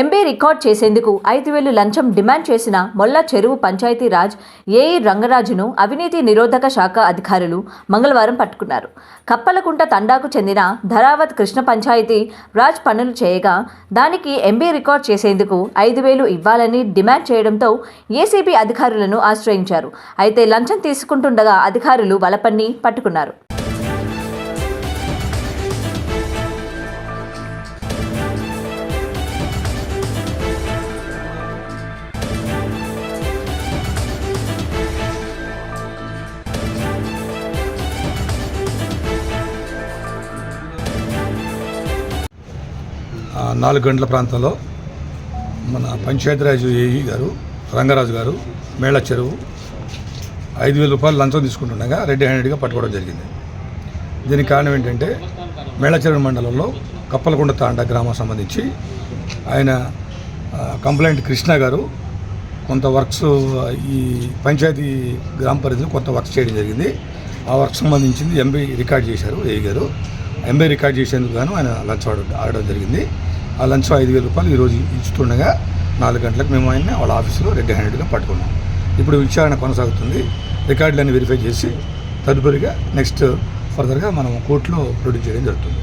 MB record చేసేందుకు ఐదు వేలు లంచం డిమాండ్ చేసిన మొల్ల చెరువు పంచాయతీరాజ్ ఏఈ రంగరాజును అవినీతి నిరోధక శాఖ అధికారులు మంగళవారం పట్టుకున్నారు. కప్పలకుంట తండాకు చెందిన ధరావత్ కృష్ణ పంచాయతీ రాజ్ పనులు చేయగా దానికి ఎంబీ రికార్డ్ చేసేందుకు ఐదు వేలు ఇవ్వాలని డిమాండ్ చేయడంతో ఏసీబీ అధికారులను ఆశ్రయించారు. అయితే లంచం తీసుకుంటుండగా అధికారులు వలపన్ని పట్టుకున్నారు. నాలుగు గంటల ప్రాంతంలో మన పంచాయతీరాజ్ ఏఈ గారు రంగరాజు గారు మేళ చెరువు ఐదు వేల రూపాయలు లంచం తీసుకుంటుండగా రెడ్ హ్యాండెడ్గా పట్టుకోవడం జరిగింది. దీనికి కారణం ఏంటంటే మేళ చెరువు మండలంలో కప్పలకొండ తాండ గ్రామం సంబంధించి ఆయన కంప్లైంట్ కృష్ణ గారు కొంత వర్క్స్ ఈ పంచాయతీ గ్రామ పరిధిలో కొంత వర్క్స్ చేయడం జరిగింది. ఆ వర్క్ సంబంధించింది ఎంబీ రికార్డ్ చేశారు ఏఈ గారు. ఎంబీ రికార్డ్ చేసేందుకు గాను ఆయన లంచ్ ఆర్డర్ ఆడడం జరిగింది. ఆ లంచ్ ఐదు వేల రూపాయలు ఈరోజు ఇచ్చుతుండగా నాలుగు గంటలకు మేము ఆయన్ని వాళ్ళ ఆఫీసులో రెడ్ హ్యాండెడ్గా పట్టుకున్నాం. ఇప్పుడు విచారణ కొనసాగుతుంది. రికార్డులన్నీ వెరిఫై చేసి తదుపరిగా నెక్స్ట్ ఫర్దర్గా మనం కోర్టులో ప్రొడ్యూస్ చేయడం జరుగుతుంది.